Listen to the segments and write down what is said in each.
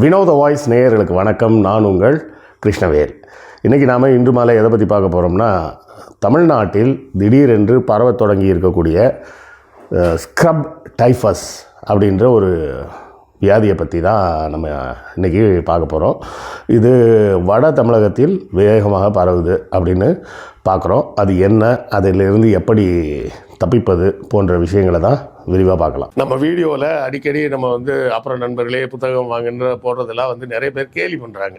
வினோத வாய்ஸ் நேயர்களுக்கு வணக்கம். நான் உங்கள் கிருஷ்ணவேல். இன்றைக்கி நாம் இன்று மாலை எதை பற்றி பார்க்க போகிறோம்னா தமிழ்நாட்டில் திடீரென்று பரவத் தொடங்கி இருக்கக்கூடிய ஸ்க்ரப் டைஃபஸ் அப்படின்ற ஒரு வியாதியை பற்றி தான் நம்ம இன்றைக்கி பார்க்க போகிறோம் இது வட தமிழகத்தில் வேகமாக பரவுது அப்படின்னு பார்க்குறோம். அது என்ன அதிலிருந்து எப்படி தப்பிப்பது போன்ற விஷயங்களை தான் விரிவாக பார்க்கலாம். நம்ம வீடியோவில் அடிக்கடி நம்ம வந்து அப்புறம் நண்பர்களே புத்தகம் வாங்குன்ற போடுறதெல்லாம் வந்து நிறைய பேர் கேலி பண்ணுறாங்க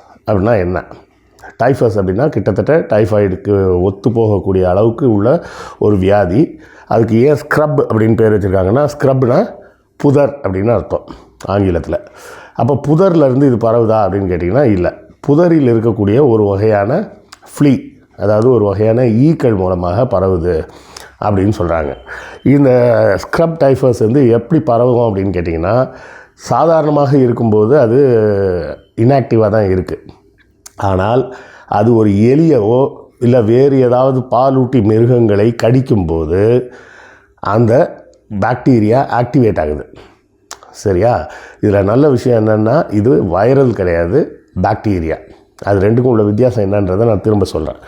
அப்படின்னா என்ன? டைஃபஸ் அப்படின்னா கிட்டத்தட்ட டைஃபாய்டுக்கு ஒத்து போகக்கூடிய அளவுக்கு உள்ள ஒரு வியாதி. அதுக்கு ஏன் ஸ்க்ரப் அப்படின்னு பேர் வச்சுருக்காங்கன்னா ஸ்க்ரப்னா புதர் அப்படின்னு அர்த்தம் ஆங்கிலத்தில். அப்போ புதர்லேருந்து இது பரவுதா அப்படின்னு கேட்டிங்கன்னா இல்லை. புதரில் இருக்கக்கூடிய ஒரு வகையான ஃப்ளீ அதாவது ஒரு வகையான ஈக்கள் மூலமாக பரவுது அப்படின்னு சொல்கிறாங்க இந்த ஸ்க்ரப் டைஃபஸ் வந்து எப்படி பரவும் அப்படின்னு கேட்டிங்கன்னா சாதாரணமாக இருக்கும்போது அது இன்ஆக்டிவாக தான் இருக்குது ஆனால் அது ஒரு எலியவோ இல்லை வேறு ஏதாவது பாலூட்டி மிருகங்களை கடிக்கும்போது அந்த பாக்டீரியா ஆக்டிவேட் ஆகுது. சரியா? இதில் நல்ல விஷயம் என்னென்னா இது வைரல் கிடையாது பாக்டீரியா அது ரெண்டுக்கும் உள்ள வித்தியாசம் என்னன்றதை நான் திரும்ப சொல்கிறேன்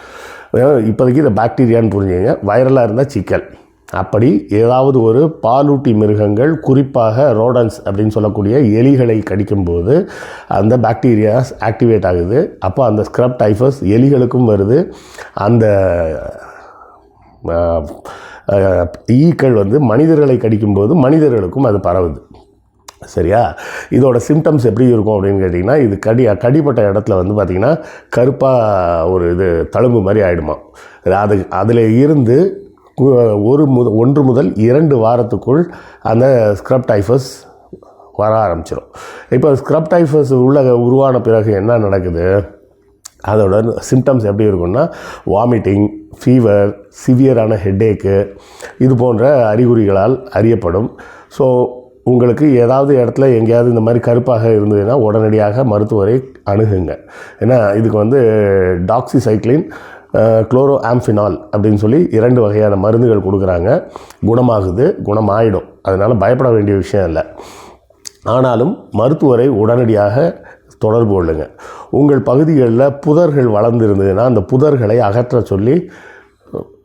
இப்போதைக்கு இதை பாக்டீரியான்னு புரிஞ்சுங்க வைரலாக இருந்தால் சிக்கல். அப்படி ஏதாவது ஒரு பாலூட்டி மிருகங்கள் குறிப்பாக ரோடன்ஸ் அப்படின்னு சொல்லக்கூடிய எலிகளை கடிக்கும்போது அந்த பாக்டீரியாஸ் ஆக்டிவேட் ஆகுது. அப்போ அந்த ஸ்க்ரப் டைஃபஸ் எலிகளுக்கும் வருது. அந்த ஈக்கள் வந்து மனிதர்களை கடிக்கும்போது மனிதர்களுக்கும் அது பரவுது. சரியா? இதோட சிம்டம்ஸ் எப்படி இருக்கும் அப்படின்னு கேட்டிங்கன்னா இது கடி கடிப்பட்ட இடத்துல வந்து பார்த்திங்கன்னா கருப்பாக ஒரு இது தழும்பு மாதிரி ஆகிடுமா அது அதில் இருந்து ஒரு முத ஒன்று முதல் இரண்டு வாரத்துக்குள் அந்த ஸ்க்ரப் டைஃபஸ் வர ஆரம்பிச்சிடும் இப்போ ஸ்க்ரப் டைஃபஸ் உள்ள உருவான பிறகு என்ன நடக்குது? அதோட சிம்டம்ஸ் எப்படி இருக்கும்னா வாமிட்டிங் ஃபீவர் சிவியரான ஹெட்டேக்கு இது போன்ற அறிகுறிகளால் அறியப்படும். ஸோ உங்களுக்கு ஏதாவது இடத்துல எங்கேயாவது இந்த மாதிரி கருப்பாக இருந்ததுன்னா உடனடியாக மருத்துவரை அணுகுங்க. ஏன்னா இதுக்கு வந்து டாக்ஸிசைக்ளின் குளோரோ ஆம்ஃபினால் அப்படின்னு சொல்லி இரண்டு வகையான மருந்துகள் கொடுக்குறாங்க. குணமாகுது குணமாயிடும். அதனால் பயப்பட வேண்டிய விஷயம் இல்லை. ஆனாலும் மருத்துவரை உடனடியாக தொடர்பு கொள்ளுங்க. உங்கள் பகுதிகளில் புதர்கள் வளர்ந்துருந்ததுன்னா அந்த புதர்களை அகற்ற சொல்லி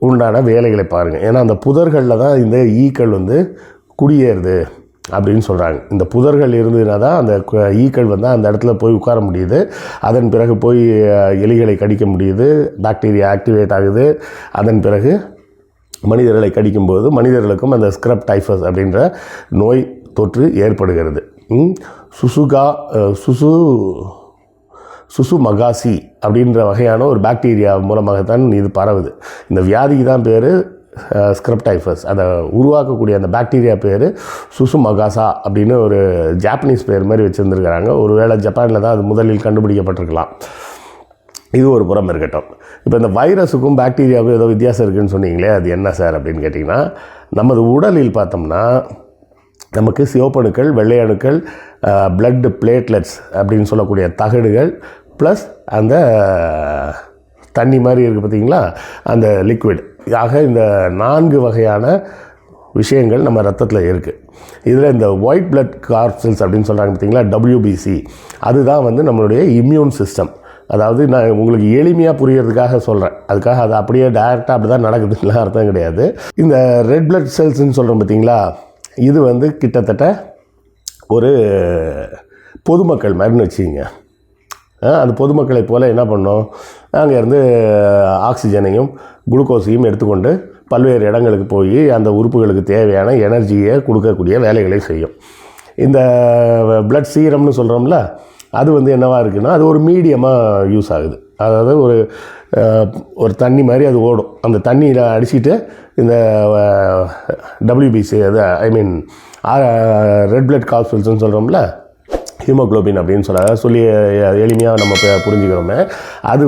உண்டான வேலைகளை பாருங்கள் ஏன்னா அந்த புதர்களில் தான் இந்த ஈக்கள் வந்து குடியேறுது. அப்படின்னு சொல்கிறாங்க இந்த புதர்கள் இருந்ததுனா தான் அந்த ஈக்கள் வந்து அந்த இடத்துல போய் உட்கார முடியுது. அதன் பிறகு போய் எலிகளை கடிக்க முடியுது. பாக்டீரியா ஆக்டிவேட் ஆகுது. அதன் பிறகு மனிதர்களை கடிக்கும்போது மனிதர்களுக்கும் அந்த ஸ்க்ரப் டைஃபஸ் அப்படின்ற நோய் தொற்று ஏற்படுகிறது. சுசுகா சுசு சுசு மகாசி அப்படின்ற வகையான ஒரு பாக்டீரியா மூலமாகத்தான் இது பரவுது. இந்த வியாதிக்கு தான் பேர் ஸ்கிரப்டைஃபஸ் அதை உருவாக்கக்கூடிய அந்த பாக்டீரியா பேர் சுசு மகாசா அப்படின்னு ஒரு ஜாப்பனீஸ் பேர் மாதிரி வச்சுருந்துருக்கிறாங்க. ஒருவேளை ஜப்பானில் தான் அது முதலில் கண்டுபிடிக்கப்பட்டிருக்கலாம். இது ஒரு புறம் இருக்கட்டும். இப்போ இந்த வைரஸுக்கும் பாக்டீரியாவுக்கும் ஏதோ வித்தியாசம் இருக்குன்னு சொன்னீங்களே அது என்ன சார் அப்படின்னு கேட்டிங்கன்னா நமது உடலில் பார்த்தோம்னா நமக்கு சிவப்பணுக்கள் வெள்ளை அணுக்கள் பிளட் பிளேட்லெட்ஸ் அப்படின்னு சொல்லக்கூடிய தகடுகள் ப்ளஸ் அந்த தண்ணி மாதிரி இருக்குது பார்த்தீங்களா? அந்த லிக்விட் ஆக இந்த நான்கு வகையான விஷயங்கள் நம்ம ரத்தத்தில் இருக்குது இதில் இந்த ஒயிட் பிளட் கார்சல்ஸ் அப்படின்னு சொல்கிறாங்க பார்த்தீங்களா டபிள்யூபிசி அதுதான் வந்து நம்மளுடைய இம்யூன் சிஸ்டம் அதாவது நான் உங்களுக்கு எளிமையாக புரியறதுக்காக சொல்கிறேன் அதுக்காக அது அப்படியே டைரெக்டாக அப்படி தான் நடக்குதுலாம் அர்த்தம் கிடையாது. இந்த ரெட் பிளட் செல்ஸ்ன்னு சொல்கிறோம் பார்த்தீங்களா இது வந்து கிட்டத்தட்ட ஒரு பொதுமக்கள் மாதிரின்னு வச்சுங்க அந்த பொதுமக்களை போல் என்ன பண்ணோம்? அங்கேருந்து ஆக்சிஜனையும் குளுக்கோஸையும் எடுத்துக்கொண்டு பல்வேறு இடங்களுக்கு போய் அந்த உறுப்புகளுக்கு தேவையான எனர்ஜியை கொடுக்கக்கூடிய வேலைகளை செய்யும். இந்த பிளட் சீரம்னு சொல்கிறோம்ல அது வந்து என்னவாக இருக்குன்னா அது ஒரு மீடியமாக யூஸ் ஆகுது. அதாவது ஒரு ஒரு தண்ணி மாதிரி அது ஓடும். அந்த தண்ணியில் அடிச்சிட்டு இந்த டபிள்யூபிசி அது ஐ மீன் ரெட் பிளட் காப்சூல்ஸ்னு சொல்கிறோம்ல ஹீமோக்ளோபின் அப்படின்னு சொல்ல சொல்லி எளிமையாக நம்ம புரிஞ்சுக்கிறோமே. அது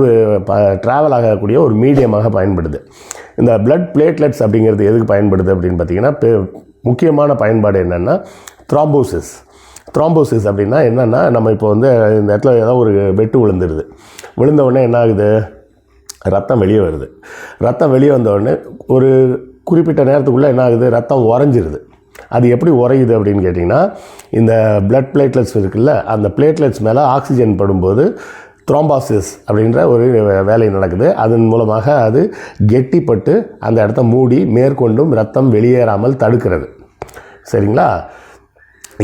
ட்ராவல் ஆகக்கூடிய ஒரு மீடியமாக பயன்படுது. இந்த பிளட் பிளேட்லெட்ஸ் அப்படிங்கிறது எதுக்கு பயன்படுது அப்படின்னு பார்த்தீங்கன்னா முக்கியமான பயன்பாடு என்னென்னா த்ராம்போசிஸ் த்ராம்போசிஸ் அப்படின்னா என்னென்னா நம்ம இப்போ வந்து இந்த இடத்துல ஏதோ ஒரு வெட்டு விழுந்துருது. விழுந்த உடனே என்ன ஆகுது? ரத்தம் வெளியே வருது. ரத்தம் வெளியே வந்த உடனே ஒரு குறிப்பிட்ட நேரத்துக்குள்ளே என்ன ஆகுது? ரத்தம் உறைஞ்சிருது. அது எப்படி உறையுது அப்படின்னு கேட்டிங்கன்னா இந்த பிளட் பிளேட்லெட்ஸ் இருக்குல்ல அந்த பிளேட்லெட்ஸ் மேலே ஆக்சிஜன் படும்போது த்ரோம்பாசிஸ் அப்படின்ற ஒரு வேலை நடக்குது. அதன் மூலமாக அது கெட்டிப்பட்டு அந்த இடத்த மூடி மேற்கொண்டும் ரத்தம் வெளியேறாமல் தடுக்கிறது. சரிங்களா?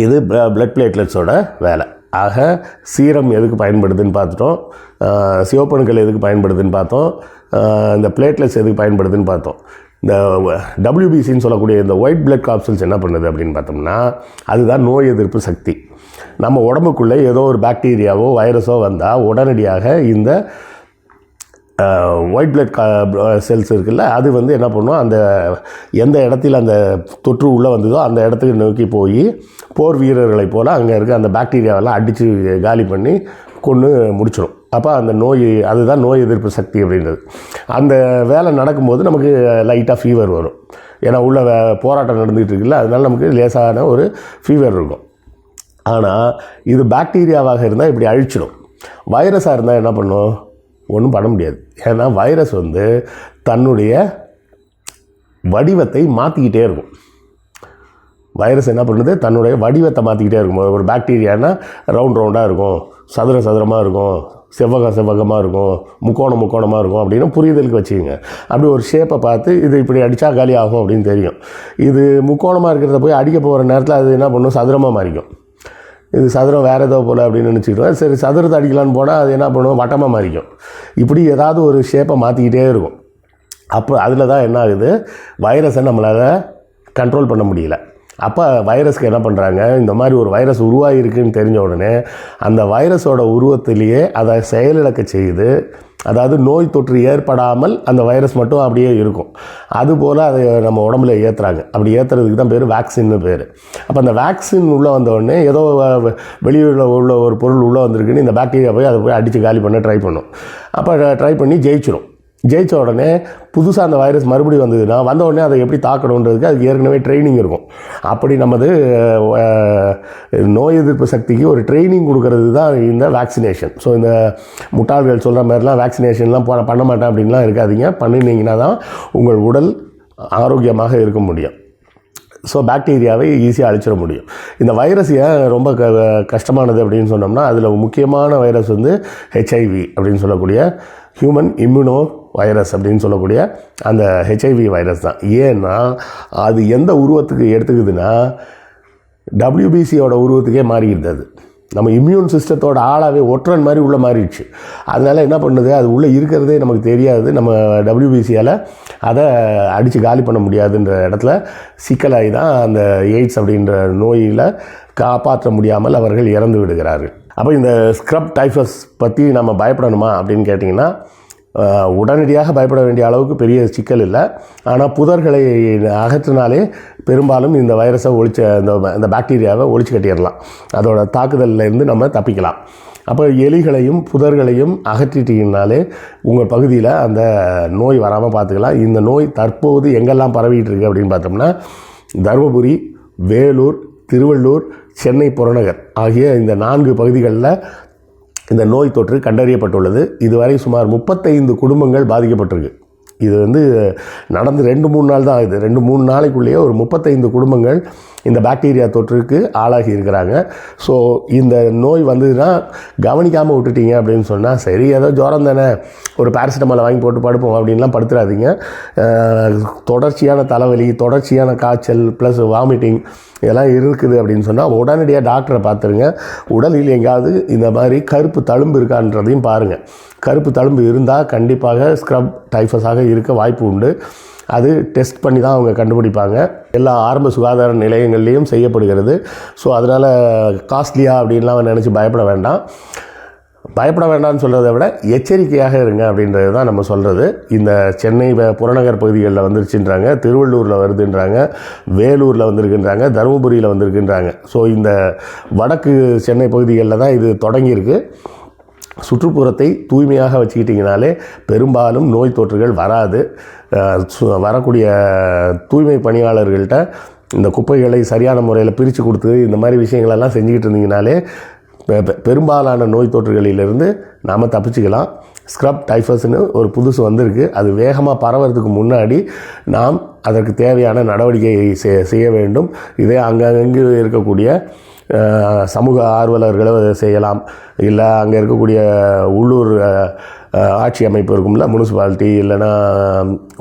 இது பிளட் பிளேட்லெட்ஸோட வேலை. ஆக சீரம் எதுக்கு பயன்படுதுன்னு பார்த்துட்டோம். சிவப்பணுக்கள் எதுக்கு பயன்படுதுன்னு பார்த்தோம். இந்த பிளேட்லெட்ஸ் எதுக்கு பயன்படுதுன்னு பார்த்தோம். இந்த டபிள்யூபிசின்னு சொல்லக்கூடிய இந்த ஒயிட் பிளட் காப்சல்ஸ் என்ன பண்ணுது அப்படின்னு பார்த்தோம்னா அதுதான் நோய் எதிர்ப்பு சக்தி. நம்ம உடம்புக்குள்ளே ஏதோ ஒரு பாக்டீரியாவோ வைரஸோ வந்தால் உடனடியாக இந்த ஒயிட் பிளட் செல்ஸ் இருக்குல்ல அது வந்து என்ன பண்ணும் அந்த எந்த இடத்துல அந்த தொற்று உள்ளே வந்ததோ அந்த இடத்துக்கு நோக்கி போய் போர் வீரர்களைப் போல் அங்கே இருக்க அந்த பாக்டீரியாவெல்லாம் அடித்து காலி பண்ணி கொன்று முடிச்சிடும் அப்போ அந்த நோய் அதுதான் நோய் எதிர்ப்பு சக்தி அப்படின்றது. அந்த வேலை நடக்கும்போது நமக்கு லைட்டாக ஃபீவர் வரும். ஏன்னா உள்ள போராட்டம் நடந்துகிட்டு இருக்குல்ல அதனால நமக்கு லேசான ஒரு ஃபீவர் இருக்கும். ஆனால் இது பாக்டீரியாவாக இருந்தால் இப்படி அழிச்சிடும். வைரஸாக இருந்தால் என்ன பண்ணும்? ஒன்றும் பண்ண முடியாது. ஏன்னா வைரஸ் வந்து தன்னுடைய வடிவத்தை மாற்றிக்கிட்டே இருக்கும். வைரஸ் என்ன பண்ணுது? தன்னுடைய வடிவத்தை மாற்றிக்கிட்டே இருக்கும். ஒரு பாக்டீரியானா ரவுண்ட் ரவுண்டாக இருக்கும். சதுர சதுரமாக இருக்கும். செவ்வக செவ்வகமாக இருக்கும். முக்கோணம் முக்கோணமாக இருக்கும் அப்படின்னு புரிதலுக்கு வச்சுக்கோங்க. அப்படி ஒரு ஷேப்பை பார்த்து இது இப்படி அடித்தா காலி ஆகும் அப்படின்னு தெரியும். இது முக்கோணமாக இருக்கிறத போய் அடிக்க போகிற நேரத்தில் அது என்ன பண்ணும்? சதுரமாக மாறிக்கும். இது சதுரம் வேறு ஏதோ போல் அப்படின்னு நினச்சிக்கிட்டோம் சரி சதுரத்தை அடிக்கலான்னு போனால் அது என்ன பண்ணும்? வட்டமாக மாறிக்கும். இப்படி ஏதாவது ஒரு ஷேப்பை மாற்றிக்கிட்டே இருக்கும். அப்போ அதில் தான் என்ன ஆகுது? வைரஸை நம்மளால் கண்ட்ரோல் பண்ண முடியல. அப்போ வைரஸ்க்கு என்ன பண்ணுறாங்க இந்த மாதிரி ஒரு வைரஸ் உருவாகிருக்குன்னு தெரிஞ்ச உடனே அந்த வைரஸோட உருவத்திலேயே அதை செயலிழக்க செய்து அதாவது நோய் தொற்று ஏற்படாமல் அந்த வைரஸ் மட்டும் அப்படியே இருக்கும். அதுபோல் அதை நம்ம உடம்புல ஏற்றுறாங்க அப்படி ஏற்றுறதுக்கு தான் பேர் வேக்சின்னு பேர். அப்போ அந்த வேக்சின் உள்ளே வந்தவுடனே ஏதோ வெளியூரில் உள்ள ஒரு பொருள் உள்ளே வந்திருக்குன்னு இந்த பாக்டீரியா போய் அதை போய் அடித்து காலி பண்ண ட்ரை பண்ணும். அப்போ ட்ரை பண்ணி ஜெயிச்சிடும் ஜெயிச்ச உடனே புதுசாக அந்த வைரஸ் மறுபடியும் வந்ததுன்னா வந்த உடனே அதை எப்படி தாக்கணுன்றதுக்கு அதுக்கு ஏற்கனவே ட்ரைனிங் இருக்கும். அப்படி நமது நோய் எதிர்ப்பு சக்திக்கு ஒரு ட்ரைனிங் கொடுக்கறது தான் இந்த வேக்சினேஷன் ஸோ இந்த முட்டாள்கள் சொல்கிற மாதிரிலாம் வேக்சினேஷன்லாம் போன பண்ண மாட்டேன் அப்படின்லாம் இருக்காதீங்க. பண்ணினீங்கன்னா தான் உங்கள் உடல் ஆரோக்கியமாக இருக்க முடியும். ஸோ பாக்டீரியாவை ஈஸியாக அழிச்சிட முடியும். இந்த வைரஸ் ஏன் ரொம்ப க கஷ்டமானது அப்படின்னு சொன்னோம்னா அதில் முக்கியமான வைரஸ் வந்து ஹெச்ஐவி அப்படின்னு சொல்லக்கூடிய ஹியூமன் இம்யூனோ வைரஸ் அப்படின்னு சொல்லக்கூடிய அந்த ஹெச்ஐவி வைரஸ் தான். ஏன்னா அது எந்த உருவத்துக்கு எடுத்துக்குதுன்னா டபிள்யூபிசியோட உருவத்துக்கே மாறிடுது அது. நம்ம இம்யூன் சிஸ்டத்தோட ஆளாகவே ஒற்றன் மாதிரி உள்ளே மாறிடுச்சு. அதனால் என்ன பண்ணுது? அது உள்ளே இருக்கிறதே நமக்கு தெரியாது. நம்ம டபிள்யூபிசியால் அதை அடித்து காலி பண்ண முடியாதுன்ற இடத்துல சிக்கலாகி தான் அந்த எய்ட்ஸ் அப்படின்ற நோயில் காப்பாற்ற முடியாமல் அவர்கள் இறந்து விடுகிறார்கள். அப்போ இந்த ஸ்க்ரப் டைஃபஸ் பற்றி நம்ம பயப்படணுமா அப்படின்னு கேட்டிங்கன்னா உடனடியாக பயப்பட வேண்டிய அளவுக்கு பெரிய சிக்கல் இல்லை. ஆனால் புதர்களை அகற்றினாலே பெரும்பாலும் இந்த வைரஸை ஒழிச்சு இந்த இந்த பாக்டீரியாவை ஒழிச்சு கட்டிடலாம். அதோட தாக்குதல்ல இருந்து நம்ம தப்பிக்கலாம். அப்போ எலிகளையும் புதர்களையும் அகற்றிட்டீங்கனாலே உங்கள் பகுதியில் அந்த நோய் வராமல் பார்த்துக்கலாம் இந்த நோய் தற்போது எங்கெல்லாம் பரவிட்டு இருக்கு அப்படின்னு பார்த்தோம்னா தருமபுரி வேலூர் திருவள்ளூர் சென்னை புறநகர் ஆகிய இந்த நான்கு பகுதிகளில் இந்த நோய் தொற்று கண்டறியப்பட்டுள்ளது. இதுவரை சுமார் முப்பத்தைந்து குடும்பங்கள் பாதிக்கப்பட்டிருக்கு. இது வந்து நடந்து ரெண்டு மூணு நாள் தான் ஆகுது. ரெண்டு மூணு நாளைக்குள்ளேயே ஒரு முப்பத்தைந்து குடும்பங்கள் இந்த பாக்டீரியா தொற்றுக்கு ஆளாகி இருக்கிறாங்க. ஸோ இந்த நோய் வந்ததுன்னா கவனிக்காமல் விட்டுட்டீங்க அப்படின்னு சொன்னால் சரி ஏதோ ஜுரம் தானே. ஒரு பேராசிட்டமாலை வாங்கி போட்டு படுப்போம் அப்படின்லாம் படுத்துறாதீங்க. தொடர்ச்சியான தலைவலி தொடர்ச்சியான காய்ச்சல் ப்ளஸ் வாமிட்டிங் இதெல்லாம் இருக்குது அப்படின்னு சொன்னால் உடனடியாக டாக்டரை பார்த்துருங்க. உடலில் எங்கேயாவது இந்த மாதிரி கருப்பு தழும்பு இருக்கான்றதையும் பாருங்கள் கருப்பு தழும்பு இருந்தால் கண்டிப்பாக ஸ்க்ரப் டைஃபஸாக இருக்க வாய்ப்பு உண்டு. அது டெஸ்ட் பண்ணி தான் அவங்க கண்டுபிடிப்பாங்க. எல்லா ஆரம்ப சுகாதார நிலையங்கள்லேயும் செய்யப்படுகிறது. ஸோ அதனால் காஸ்ட்லியாக அப்படின்லாம் நினச்சி பயப்பட வேண்டாம். பயப்பட வேண்டாம்னு சொல்கிறத விட எச்சரிக்கையாக இருங்க அப்படின்றது தான் நம்ம சொல்கிறது இந்த சென்னை வ- புறநகர் பகுதிகளில் வந்துருச்சுன்றாங்க திருவள்ளூரில் வருதுன்றாங்க வேலூரில் வந்திருக்குன்றாங்க தருமபுரியில் வந்திருக்குன்றாங்க. ஸோ இந்த வடக்கு சென்னை பகுதிகளில் தான் இது தொடங்கியிருக்கு. சுற்றுப்புறத்தை தூய்மையாக வச்சுக்கிட்டிங்கனாலே பெரும்பாலும் நோய் தொற்றுகள் வராது. சு- வரக்கூடிய தூய்மை பணியாளர்கள்ட்ட இந்த குப்பைகளை சரியான முறையில் பிரித்து கொடுத்து இந்த மாதிரி விஷயங்களெல்லாம் செஞ்சுக்கிட்டு இருந்தீங்கனாலே பெரும்பாலான நோய் தொற்றுகளிலிருந்து நாம் தப்பிச்சுக்கலாம். ஸ்க்ரப் டைஃபஸ்னு ஒரு புதுசு வந்திருக்கு. அது வேகமாக பரவறதுக்கு முன்னாடி நாம் அதற்கு தேவையான நடவடிக்கையை செய்ய வேண்டும். இதே அங்கங்கே இருக்கக்கூடிய சமூக ஆர்வலர்களை செய்யலாம். இல்லை அங்கே இருக்கக்கூடிய உள்ளூர் ஆட்சி அமைப்பு இருக்கும்ல முனிசிபாலிட்டி இல்லைன்னா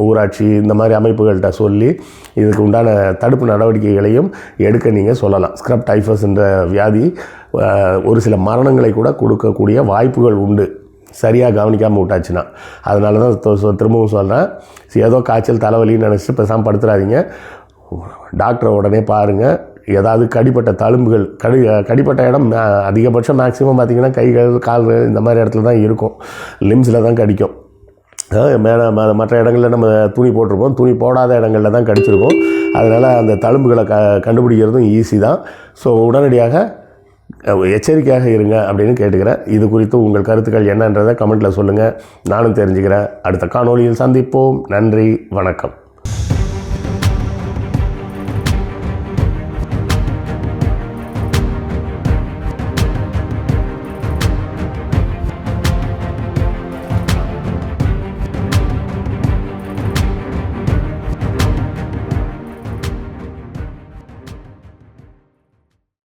ஊராட்சி இந்த மாதிரி அமைப்புகள்கிட்ட சொல்லி இதுக்கு உண்டான தடுப்பு நடவடிக்கைகளையும் எடுக்க நீங்கள் சொல்லலாம். ஸ்க்ரப் டைஃபஸ் என்ற வியாதி ஒரு சில மரணங்களை கூட கொடுக்கக்கூடிய வாய்ப்புகள் உண்டு. சரியாக கவனிக்காமல் விட்டாச்சுன்னா. அதனால தான் திரும்பவும் சொல்கிறேன் ஏதோ காய்ச்சல் தலைவலின்னு நினச்சிட்டு பேசாமல் படுத்துறாதீங்க. டாக்டரை உடனே பாருங்கள் ஏதாவது கடிப்பட்ட தழும்புகள் கடி கடிப்பட்ட இடம் அதிகபட்சம் மேக்ஸிமம் பார்த்திங்கன்னா கைகள் கால்கள் இந்த மாதிரி இடத்துல தான் இருக்கும். லிம்ஸில் தான் கடிக்கும். மேலே மற்ற இடங்களில் நம்ம துணி போட்டிருப்போம். துணி போடாத இடங்களில் தான் கடிச்சிருக்கோம். அதனால் அந்த தழும்புகளை க கண்டுபிடிக்கிறதும் ஈஸி தான். ஸோ உடனடியாக எச்சரிக்கையாக இருங்க அப்படின்னு கேட்டுக்கிறேன். இது குறித்து உங்கள் கருத்துக்கள் என்னன்றதை கமெண்ட்டில் சொல்லுங்கள் நானும் தெரிஞ்சுக்கிறேன். அடுத்த காணொலியில் சந்திப்போம். நன்றி வணக்கம்.